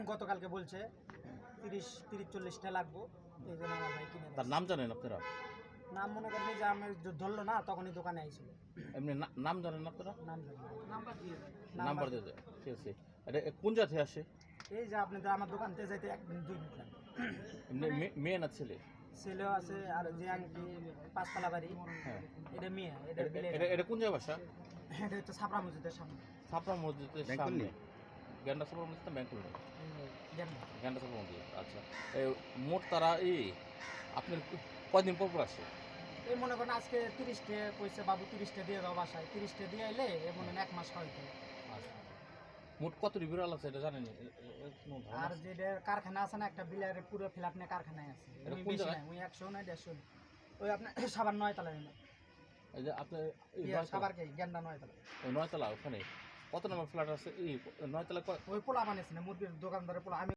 গতকালকে বলছে তিরিশ তিরিশ চল্লিশটা লাগবো এই জন্য আমার ভাই কিনে তার দেয়। নাম জানেন আপনারা? নাম মনে করেন যে আমি য- ধরলো না তখনই দোকানে আইছিল। এমনি না- নাম জানেন আপনারা? নাম জানি না। নাম্বার দিয়ে দেয়। নাম্বার দিয়ে দেয় ঠিক আছে। এটা কোন জাতি আসে? এই যে আপনাদের আমার দোকানতে যাইতে এক মিনিট দুই মিনিট লাগে এমনি মে- মেয়ে না ছেলে? ছেলেও আছে আর যে আংটি পাঁচতলা বাড়ি হ্যাঁ। এটা মেয়ে এটা এটা- বিলে এটা এটা কোন জায়গা বাসা? এটা হচ্ছে ছাপড়া মসজিদের সামনে। ছাপড়া মসজিদের সামনে। গ্যান্ডা ছাপড়া মসজিদ না ব্যাংকুল নেই জ্ঞান গ্যান্ডা। ছাপড়া আচ্ছা। এই মোট তারা এই আপনার কয়দিন পর পর আসে এই মনে করেন আজকে তিরিশটা কইছে বাবু তিরিশটা দিয়ে দাও বাসায়। তিরিশটা দিয়ে এলে এ মনে এক মাস হয়তো আচ্ছা। মোট কত বিড়াল আছে এটা জানেন? আর? যেটা কারখানা আছে না একটা বিলারের পুরো ফ্ল্যাট নিয়ে কারখানায় আছে। ওই একশো নয় দেড়শো ওই আপনার সাবার নয় তলায় এই যে আপনার ইয়ে, সাবার কে? গেন্ডা নয় তলা ওই নয়তলা ওখানে? কত নম্বর ফ্ল্যাট আছে? এই নয়তলা ওই পোলা বানিয়েছে মুরগির দোকানদারের পোলা আমি